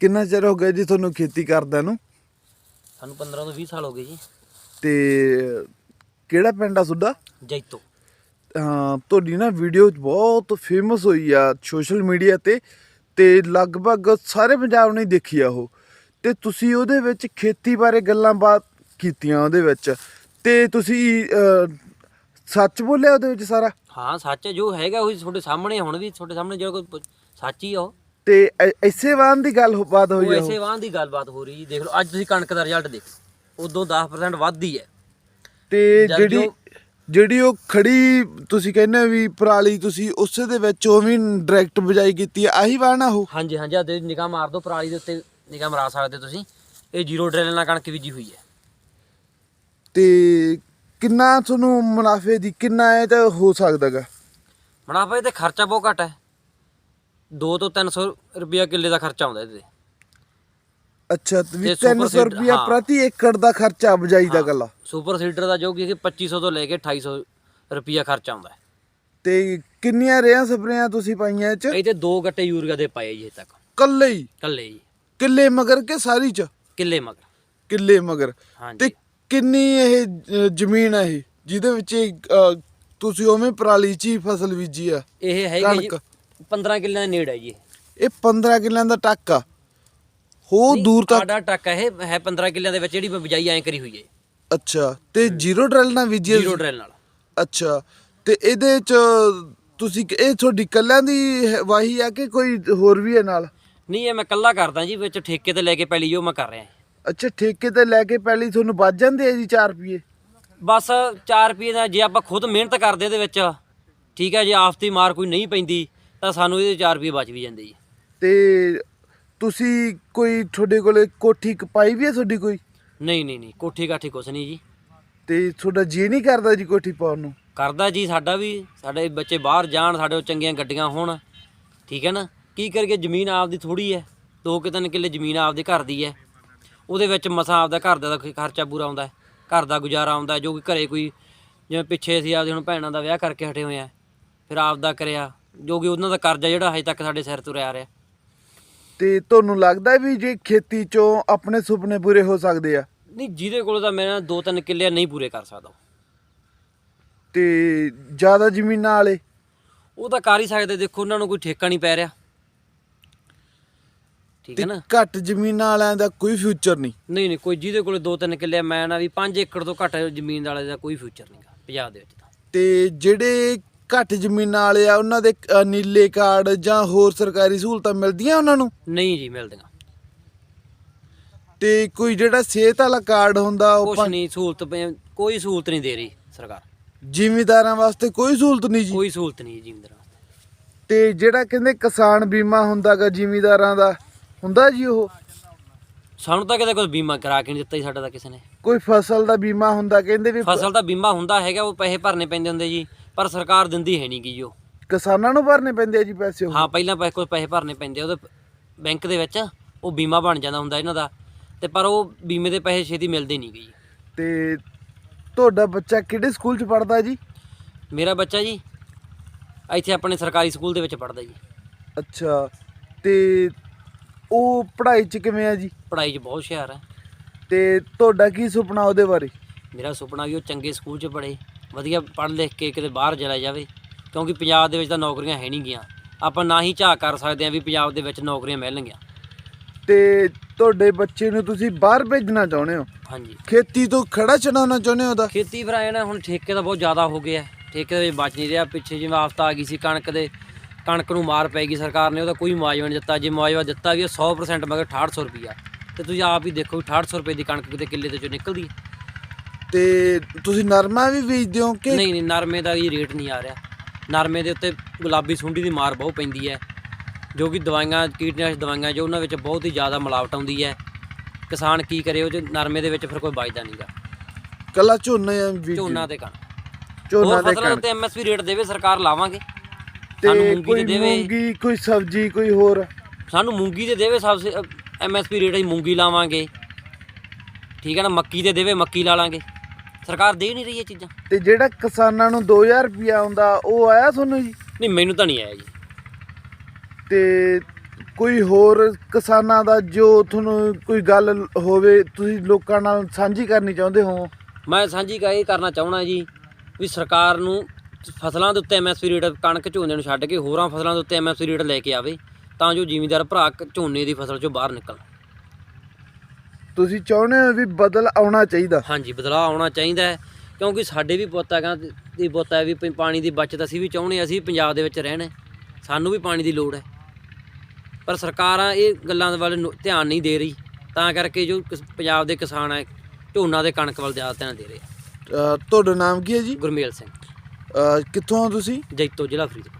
ਕਿੰਨਾ ਚਿਰ ਹੋ ਗਿਆ ਜੀ ਤੁਹਾਨੂੰ ਖੇਤੀ ਕਰਦਿਆਂ ਨੂੰ? ਸਾਨੂੰ 15 ਤੋਂ 20 ਸਾਲ ਹੋ ਗਏ ਜੀ। ਤੇ ਕਿਹੜਾ ਪਿੰਡ ਆ ਤੁਹਾਡਾ? ਜੈਤੋ। ਹਾਂ ਤੁਹਾਡੀ ਨਾ ਵੀਡੀਓ ਬਹੁਤ ਫੇਮਸ ਹੋਈ ਆ ਸੋਸ਼ਲ ਮੀਡੀਆ ਤੇ ਤੇ ਲਗਭਗ ਸਾਰੇ ਪੰਜਾਬ ਨੇ ਦੇਖੀ ਆ ਉਹ। ਤੇ ਤੁਸੀਂ ਉਹਦੇ ਵਿੱਚ ਖੇਤੀ ਬਾਰੇ ਗੱਲਾਂ ਬਾਤ ਕੀਤੀਆਂ ਉਹਦੇ ਵਿੱਚ। ਤੇ ਤੁਸੀਂ ਸੱਚ ਬੋਲਿਆ ਉਹਦੇ ਵਿੱਚ ਸਾਰਾ? ਹਾਂ ਸੱਚ ਜੋ ਹੈਗਾ ਉਹੀ ਤੁਹਾਡੇ ਸਾਹਮਣੇ ਹੁਣ ਵੀ ਤੁਹਾਡੇ ਸਾਹਮਣੇ ਜੋ ਸੱਚ ਹੀ ਆ ਉਹ। ਤੇ ਐ- ਐਸੇ ਵਾਂਨ ਦੀ ਗੱਲ ਹੋ- ਬਾਤ ਹੋਈ ਉਹ ਆ ਐਸੇ ਉਹ। ਵਾਂ ਦੀ ਗੱਲਬਾਤ ਹੋ ਰਹੀ ਜੀ। ਦੇਖ ਲਓ ਅੱਜ ਤੁਸੀਂ ਕਣਕ ਦਾ ਰਿਜ਼ਲਟ ਦੇਖੋ। ਉਦੋਂ 10% ਵੱਧਦੀ ਹੈ ਤੇ ਜਦ ਜਿਹੜੀ ਜੋ- ਜਿਹੜੀ ਉਹ ਖੜੀ ਤੁਸੀਂ ਕਹਿੰਦੇ ਹੋ ਵੀ ਪਰਾਲੀ ਤੁਸੀਂ ਉਸੇ ਦੇ ਵਿੱਚ ਉਹ ਵੀ ਡਾਇਰੈਕਟ ਬਜਾਈ ਕੀਤੀ ਆ ਆਹੀ ਵਾਣਾ ਉਹ? ਹਾਂਜੀ ਹਾਂਜੀ ਆ ਦੇ ਨਿਗਾਹ ਮਾਰ ਦਿਓ ਪਰਾਲੀ ਦੇ ਉੱਤੇ ਨਿਗਾਹ ਮਰਾ ਸਕਦੇ ਹੋ ਤੁਸੀਂ। ਇਹ ਜ਼ੀਰੋ ਡਰਿਲ ਨਾਲ ਕਣਕ ਬੀਜੀ ਹੋਈ ਹੈ। ਤੇ ਕਿੰਨਾ ਤੁਹਾਨੂੰ ਮੁਨਾਫੇ ਦੀ ਕਿੰਨਾ ਇਹ ਤਾਂ ਹੋ ਸਕਦਾਗਾ? ਮੁਨਾਫਾ ਤੇ ਖਰਚਾ ਬਹੁਤ ਘੱਟ ਹੈ। 2 ਤੋਂ 300 ਰੁਪਿਆ ਕਿੱਲੇ ਦਾ ਖਰਚਾ ਆਉਂਦਾ ਇਹਦੇ ਤੇ। ਅੱਛਾ ਤੇ ਵੀ ਤੇ super 300 seed, ਰੁਪਿਆ ਹਾਂ। ਪ੍ਰਤੀ ਏਕੜ ਦਾ ਖਰਚਾ ਬਜਾਈ ਦਾ ਗੱਲਾ। ਸੁਪਰ ਸੀਡਰ ਦਾ ਜੋ ਕਿ 2500 ਤੋਂ ਲੈ ਕੇ 2800 ਰੁਪਿਆ ਖਰਚਾ ਆਉਂਦਾ ਹੈ। ਤੇ ਕਿੰਨੀਆਂ ਰੇਹਾਂ ਸਪਰੇਆਂ ਤੁਸੀਂ ਪਾਈਆਂ ਇਹ ਚ? ਇਹ ਤੇ ਦੋ ਗੱਟੇ ਯੂਰੀਆ ਦੇ ਪਾਏ ਜੀ ਹਜੇ ਤੱਕ। ਕੱਲੇ ਹੀ? ਕੱਲੇ ਜੀ ਕਿੱਲੇ ਮਗਰ ਕੇ ਸਾਰੀ ਚ? ਕਿੱਲੇ ਮਗਰ। ਕਿੱਲੇ ਮਗਰ। ਤੇ ਹਾਂਜੀ ਕਿੰਨੀ ਇਹ ਅ, ਜ਼ਮੀਨ ਹੈ ਇਹ ਜਿਹਦੇ ਵਿੱਚ ਇਹ, ਅ, ਤੁਸੀਂ ਉਵੇਂ ਪਰਾਲੀ ਚ ਹੀ ਫਸਲ ਬੀਜੀ ਆ? ਇਹ ਹੈਗਾ ਜੀ ਕਣਕ। 15 ਕਿੱਲਿਆਂ ਦੇ ਨੇੜੇ ਹੈ ਜੀ ਇਹ। ਇਹ 15 ਕਿੱਲਿਆਂ ਦਾ ਟੱਕ ਆ। ਹੋ ਦੂਰ ਤੱਕ ਸਾਡਾ ਟੱਕ ਹੈ ਇਹ ਹੈ 15 ਕਿੱਲਿਆਂ ਦੇ ਵਿੱਚ ਜਿਹੜੀ ਮੈਂ ਬਿਜਾਈ ਐਂ ਕਰੀ ਹੋਈ ਹੈ ਅੱਛਾ ਤੇ ਜ਼ੀਰੋ ਡਰਲ ਨਾਲ ਬੀਜੀ ਜ਼ੀਰੋ? ਡਰਿਲ ਨਾਲ। ਅੱਛਾ ਤੇ ਇਹਦੇ ਚ ਤੁਸੀਂ ਇਹ ਤੁਹਾਡੀ ਕੱਲਿਆਂ ਦੀ ਹੈ- ਵਾਹੀ ਆ ਕਿ ਕੋਈ ਹੋਰ ਵੀ ਹੈ ਨਾਲ? ਨਹੀਂ ਇਹ ਮੈਂ ਕੱਲਾ ਕਰਦਾ ਜੀ ਵਿੱਚ ਠੇਕੇ ਤੇ ਲੈ ਕੇ ਪੈਲੀ ਜੋ ਮੈਂ ਕਰ ਰਿਹਾ। ਅੱਛਾ ਠੇਕੇ ਤੇ ਲੈ ਕੇ ਪਹਿਲੀ ਤੁਹਾਨੂੰ ਵੱਜ ਜਾਂਦੇ ਆ ਜੀ 4 ਰੁਪਏ? ਬਸ 4 ਰੁਪਏ ਦਾ ਜੇ ਆਪਾਂ ਖੁਦ ਮਿਹਨਤ ਕਰਦੇ ਇਹਦੇ ਵਿੱਚ ਠੀਕ ਹੈ ਜੇ ਆਫਤੀ ਮਾਰ ਕੋਈ ਨਹੀਂ ਪੈਂਦੀ। ਤਾਂ ਸਾਨੂੰ ਇਹਦੇ 4 ਰੁਪਏ ਬਚ ਵੀ ਜਾਂਦੇ ਜੀ। ਤੇ ਤੁਸੀਂ ਕੋਈ ਤੁਹਾਡੇ ਕੋਲੇ ਕੋਠੀ ਕਪਾਈ ਵੀ ਹੈ ਤੁਹਾਡੀ ਕੋਈ? ਨਹੀਂ ਨਹੀਂ ਨਹੀਂ ਕੋਠੀ ਕਾਠੀ ਕੁਛ ਨਹੀਂ ਜੀ। ਤੇ ਤੁਹਾਡਾ ਜੀ ਨਹੀਂ ਕਰਦਾ ਜੀ ਕੋਠੀ ਪਾਉਣ ਨੂੰ? ਕਰਦਾ ਜੀ ਸਾਡਾ ਵੀ ਸਾਡੇ ਬੱਚੇ ਬਾਹਰ ਜਾਣ ਸਾਡੇ ਕੋਲ ਚੰਗੀਆਂ ਗੱਡੀਆਂ ਹੋਣ ਠੀਕ ਹੈ ਨਾ? ਕੀ ਕਰਕੇ ਜ਼ਮੀਨ ਆਪਦੀ ਥੋੜੀ ਹੈ ਦੋ ਕਿ ਤਿੰਨ ਕਿੱਲੇ ਜ਼ਮੀਨ ਆਪਦੇ ਘਰ ਦੀ ਹੈ। ਉਹਦੇ ਵਿੱਚ ਮਸਾਂ ਆਪਦਾ ਘਰ ਦਾ ਤਾਂ ਖਰਚਾ ਪੂਰਾ ਆਉਂਦਾ ਹੈ ਘਰ ਦਾ ਗੁਜ਼ਾਰਾ ਆਉਂਦਾ ਜੋ ਕਿ ਘਰੇ ਕੋਈ ਜਿਵੇਂ ਪਿੱਛੇ ਅਸੀਂ ਆਪਦੇ ਹੁਣ ਭੈਣਾਂ ਦਾ ਵਿਆਹ ਕਰਕੇ ਹਟੇ ਹੋਏ ਆ ਫਿਰ ਆਪਦਾ ਕਰਿਆ ਜੋ ਕਿ ਉਹਨਾਂ ਦਾ ਕਰਜ਼ਾ ਜਿਹੜਾ ਹਜੇ ਤੱਕ ਸਾਡੇ ਸਿਰ ਤੋਂ ਰਿਆ ਰਿਹਾ। ਤੇ ਤੁਹਾਨੂੰ ਲੱਗਦਾ ਵੀ ਜੇ ਖੇਤੀ ਚੋਂ ਆਪਣੇ ਸੁਪਨੇ ਪੂਰੇ ਹੋ ਸਕਦੇ ਆ? ਨਹੀਂ ਜਿਹਦੇ ਕੋਲ ਤਾਂ ਮੈਂ ਨਾ ਦੋ ਤਿੰਨ ਕਿੱਲੇ ਨਹੀਂ ਪੂਰੇ ਕਰ ਸਕਦਾ। ਤੇ ਜ਼ਿਆਦਾ ਜ਼ਮੀਨਾਂ ਵਾਲੇ? ਉਹ ਤਾਂ ਕਰ ਹੀ ਸਕਦੇ ਦੇਖੋ ਉਹਨਾਂ ਨੂੰ ਕੋਈ ਠੇਕਾ ਨਹੀਂ ਪੈ ਰਿਹਾ। ਠੀਕ ਹੈ ਨਾ? ਘੱਟ ਜ਼ਮੀਨਾਂ ਵਾਲਿਆਂ ਦਾ ਕੋਈ ਫਿਊਚਰ ਨਹੀਂ? ਨਹੀਂ ਨਹੀਂ ਕੋਈ ਜਿਹਦੇ ਕੋਲੇ ਦੋ ਤਿੰਨ ਕਿੱਲੇ ਆ, ਮੈਂ ਨਾ ਵੀ 5 ਏਕੜ ਤੋਂ ਘੱਟ ਜ਼ਮੀਨ ਵਾਲੇ ਦਾ ਕੋਈ ਫਿਊਚਰ ਨਹੀਂਗਾ ਪੰਜਾਬ ਦੇ ਵਿੱਚ ਤਾਂ। ਤੇ ਜਿਹੜੇ ਘੱਟ ਜ਼ਮੀਨਾਂ ਵਾਲੇ ਆ ਉਹਨਾਂ ਦੇ ਅ, ਨੀਲੇ ਕਾਰਡ ਜਾਂ ਹੋਰ ਸਰਕਾਰੀ ਸਹੂਲਤਾਂ ਮਿਲਦੀਆਂ ਉਹਨਾਂ ਨੂੰ? ਨਹੀਂ ਜੀ ਮਿਲਦੀਆਂ। ਤੇ ਕੋਈ ਜਿਹੜਾ ਸਿਹਤ ਵਾਲਾ ਕਾਰਡ ਹੁੰਦਾ ਉਹ ਕੁਛ ਨਹੀਂ ਸਹੂਲਤ ਪ- ਕੋਈ ਸਹੂਲਤ ਨਹੀਂ ਦੇ ਰਹੀ ਸਰਕਾਰ। ਜ਼ਿਮੀਦਾਰਾਂ ਵਾਸਤੇ ਕੋਈ ਸਹੂਲਤ ਨਹੀਂ ਜੀ? ਕੋਈ ਸਹੂਲਤ ਨਹੀਂ ਜ਼ਿਮੀਂਦਾਰਾਂ ਵਾਸਤੇ। ਤੇ ਜਿਹੜਾ ਕਹਿੰਦੇ ਕਿਸਾਨ ਬੀਮਾ ਹੁੰਦਾਗਾ ਜ਼ਿਮੀਦਾਰਾਂ ਦਾ ਹੁੰਦਾ ਜੀ ਉਹ? ਸਾਨੂੰ ਤਾਂ ਕਦੇ ਕੋਈ ਬੀਮਾ ਕਰਾ ਕੇ ਨਹੀਂ ਦਿੱਤਾ ਜੀ ਸਾਡਾ ਤਾਂ ਕਿਸੇ ਨੇ। ਕੋਈ ਫਸਲ ਦਾ ਬੀਮਾ ਹੁੰਦਾ ਕਹਿੰਦੇ ਵੀ ਫਸਲ ਦਾ ਬੀਮਾ ਹੁੰਦਾ ਹੈਗਾ ਉਹ ਪੈਸੇ ਭਰਨੇ ਪੈਂਦੇ ਹੁੰਦੇ ਜੀ। ਪਰ ਸਰਕਾਰ ਦਿੰਦੀ ਹੈ ਨਹੀਂ ਗੀ ਜੀ ਉਹ। ਕਿਸਾਨਾਂ ਨੂੰ ਭਰਨੇ ਪੈਂਦੇ ਆ ਜੀ ਪੈਸੇ ਉਹ? ਹਾਂ ਪਹਿਲਾਂ ਪੈਸੇ ਕੋਈ ਪੈਸੇ ਭਰਨੇ ਪੈਂਦੇ ਆ ਉਹਦੇ ਬੈਂਕ ਦੇ ਵਿੱਚ ਉਹ ਬੀਮਾ ਬਣ ਜਾਂਦਾ ਹੁੰਦਾ ਇਹਨਾਂ ਦਾ। ਤੇ ਪਰ ਉਹ ਬੀਮੇ ਦੇ ਪੈਸੇ ਛੇਤੀ ਮਿਲਦੇ ਨਹੀਂ ਗੇ ਜੀ। ਤੇ ਤੁਹਾਡਾ ਬੱਚਾ ਕਿਹੜੇ ਸਕੂਲ 'ਚ ਪੜਦਾ ਜੀ? ਮੇਰਾ ਬੱਚਾ ਜੀ ਇੱਥੇ ਆਪਣੇ ਸਰਕਾਰੀ ਸਕੂਲ ਦੇ ਵਿੱਚ ਪੜਦਾ ਜੀ। ਅੱਛਾ ਤੇ ਉਹ ਪੜ੍ਹਾਈ 'ਚ ਕਿਵੇਂ ਆ ਜੀ? ਪੜ੍ਹਾਈ 'ਚ ਬਹੁਤ ਹੁਸ਼ਿਆਰ ਹੈ। ਤੇ ਤੁਹਾਡਾ ਕੀ ਸੁਪਨਾ ਉਹਦੇ ਬਾਰੇ? ਮੇਰਾ ਸੁਪਨਾ ਵੀ ਉਹ ਚੰਗੇ ਸਕੂਲ 'ਚ ਪੜ੍ਹੇ। ਵਧੀਆ ਪੜ੍ਹ ਲਿਖ ਕੇ ਕਿਤੇ ਬਾਹਰ ਚਲਾ ਜਾਵੇ ਕਿਉਂਕਿ ਪੰਜਾਬ ਦੇ ਵਿੱਚ ਤਾਂ ਨੌਕਰੀਆਂ ਹੈ ਨਹੀਂ ਗੀਆਂ। ਆਪਾਂ ਨਾ ਹੀ ਝਾਕ ਕਰ ਸਕਦੇ ਹਾਂ ਵੀ ਪੰਜਾਬ ਦੇ ਵਿੱਚ ਨੌਕਰੀਆਂ ਮਿਲਣਗੀਆਂ। ਤੇ ਤੁਹਾਡੇ ਬੱਚੇ ਨੂੰ ਤੁਸੀਂ ਬਾਹਰ ਭੇਜਣਾ ਚਾਹੁੰਦੇ ਹੋ? ਹਾਂਜੀ। ਖੇਤੀ ਤੋਂ ਖੜਾ ਛਡਾਉਣਾ ਚਾਹੁੰਦੇ ਹੋ ਉਹਦਾ ਖੇਤੀ ਫਿਰ ਨਾ ਹੁਣ ਠੇਕੇ ਦਾ ਬਹੁਤ ਜ਼ਿਆਦਾ ਹੋ ਗਿਆ ਠੇਕੇ ਦੇ ਵਿੱਚ ਬਚ ਨਹੀਂ ਰਿਹਾ ਪਿੱਛੇ ਜਿਵੇਂ ਆਫਤ ਆ ਗਈ ਸੀ ਕਣਕ ਦੇ ਕਣਕ ਨੂੰ ਮਾਰ ਪੈ ਗਈ ਸਰਕਾਰ ਨੇ ਉਹਦਾ ਕੋਈ ਮੁਆਵਜ਼ਾ ਨਹੀਂ ਦਿੱਤਾ। ਜੇ ਮੁਆਵਜ਼ਾ ਦਿੱਤਾ ਵੀ ਉਹ 100% ਮਗਰ 6800 ਰੁਪਿਆ ਤੇ ਤੁਸੀਂ ਆਪ ਹੀ ਦੇਖੋ ਵੀ 6800 ਰੁਪਏ ਦੀ ਕਣਕ ਕਿਤੇ ਕਿੱਲੇ ਤੇ ਚੋਂ ਨਿਕਲਦੀ ਹੈ। ਤੇ ਤੁਸੀਂ ਨਰਮਾ ਵੀ ਬੀਜਦੇ ਹੋ ਕਿ ਨਹੀਂ ਨਹੀਂ ਨਰਮੇ ਦਾ ਇਹ ਰੇਟ ਨਹੀਂ ਆ ਰਿਹਾ। ਨਰਮੇ ਦੇ ਉੱਤੇ ਗੁਲਾਬੀ ਸੁੰਡੀ ਦੀ ਮਾਰ ਬਹੁਤ ਪੈਂਦੀ ਹੈ ਜੋ ਕਿ ਦਵਾਈਆਂ ਕੀਟਨਾਸ਼ਕ ਦਵਾਈਆਂ ਜੋ ਉਹਨਾਂ ਵਿੱਚ ਬਹੁਤ ਹੀ ਜ਼ਿਆਦਾ ਮਿਲਾਵਟ ਆਉਂਦੀ ਹੈ। ਕਿਸਾਨ ਕੀ ਕਰੇ ਉਹ 'ਚ ਨਰਮੇ ਦੇ ਵਿੱਚ ਫਿਰ ਕੋਈ ਬਚਦਾ ਨਹੀਂਗਾ ਕੱਲਾ ਝੋਨਾ ਬੀਜ। ਝੋਨਾ ਤੇ ਕਣਕ ਝੋਨਾ ਫਸਲਾਂ ਕਣਕ ਤੇ ਐਮਐਸਪੀ ਰੇਟ ਦੇਵੇ ਸਰਕਾਰ ਲਾਵਾਂਗੇ। ਤੇ ਕੋਈ ਤੇ ਮੂੰਗੀ ਕੋਈ ਸਬਜ਼ੀ ਕੋਈ ਹੋਰ? ਸਾਨੂੰ ਮੂੰਗੀ ਤੇ ਦੇਵੇ ਸਭ ਐਮਐਸਪੀ ਰੇਟ ਅਸੀਂ ਮੂੰਗੀ ਲਾਵਾਂਗੇ। ਠੀਕ ਹੈ ਨਾ ਮੱਕੀ ਤੇ ਦੇਵੇ ਮੱਕੀ ਲਾ ਲਾਂਗੇ। ਸਰਕਾਰ ਦੇ ਨਹੀਂ ਰਹੀ ਇਹ ਚੀਜ਼ਾਂ। ਤੇ ਜਿਹੜਾ ਕਿਸਾਨਾਂ ਨੂੰ 2000 ਰੁਪਿਆ ਆਉਂਦਾ ਉਹ ਆਇਆ ਤੁਹਾਨੂੰ ਜੀ? ਨਹੀਂ ਮੈਨੂੰ ਤਾਂ ਨਹੀਂ ਆਇਆ ਜੀ। ਤੇ ਕੋਈ ਹੋਰ ਕਿਸਾਨਾਂ ਦਾ ਜੋ ਤੁਹਾਨੂੰ ਕੋਈ ਗੱਲ ਹੋਵੇ ਤੁਸੀਂ ਲੋਕਾਂ ਨਾਲ ਸਾਂਝੀ ਕਰਨੀ ਚਾਹੁੰਦੇ ਹੋ? ਮੈਂ ਸਾਂਝੀ ਕਾ ਇਹ ਕਰਨਾ ਚਾਹਣਾ ਜੀ ਵੀ ਸਰਕਾਰ ਨੂੰ ਫਸਲਾਂ ਦੇ ਉੱਤੇ ਐਮਐਸਪੀ ਰੇਟ ਕਣਕ ਝੋਨੇ ਨੂੰ ਛੱਡ ਕੇ ਹੋਰਾਂ ਫਸਲਾਂ ਦੇ ਉੱਤੇ ਐਮਐਸਪੀ ਰੇਟ ਲੈ ਕੇ ਆਵੇ ਤਾਂ ਜੋ ਜ਼ਿਮੀਂਦਾਰ ਭਰਾ ਝੋਨੇ ਦੀ ਫਸਲ ਚੋਂ ਬਾਹਰ ਨਿਕਲਣ। ਤੁਸੀਂ ਚਾਹੁੰਦੇ ਹੋ ਵੀ ਬਦਲ ਆਉਣਾ ਚਾਹੀਦਾ? ਹਾਂਜੀ ਬਦਲਾਅ ਆਉਣਾ ਚਾਹੀਦਾ ਹੈ ਕਿਉਂਕਿ ਸਾਡੇ ਵੀ ਪੁੱਤ ਹੈਗਾ ਦੀ ਪੁੱਤ ਹੈ ਵੀ ਪ- ਪਾਣੀ ਦੀ ਬਚਤ ਅਸੀਂ ਵੀ ਚਾਹੁੰਦੇ ਹਾਂ, ਅਸੀਂ ਵੀ ਪੰਜਾਬ ਦੇ ਵਿੱਚ ਰਹਿਣਾ ਹੈ। ਸਾਨੂੰ ਵੀ ਪਾਣੀ ਦੀ ਲੋੜ ਹੈ। ਪਰ ਸਰਕਾਰਾਂ ਇਹ ਗੱਲਾਂ ਦੇ ਵੱਲ ਨੋ- ਧਿਆਨ ਨਹੀਂ ਦੇ ਰਹੀ ਤਾਂ ਕਰਕੇ ਜੋ ਕਿਸ- ਪੰਜਾਬ ਦੇ ਕਿਸਾਨ ਹੈ ਝੋਨਾ ਦੇ ਕਣਕ ਵੱਲ ਜ਼ਿਆਦਾ ਧਿਆਨ ਦੇ ਰਹੇ ਆ। ਅਹ ਤੁਹਾਡਾ ਨਾਮ ਕੀ ਹੈ ਜੀ? ਗੁਰਮੇਲ ਸਿੰਘ। ਅਹ ਕਿੱਥੋਂ ਹੋ ਤੁਸੀਂ? ਜੈਤੋ ਜ਼ਿਲ੍ਹਾ ਫਰੀਦਕੋਟ।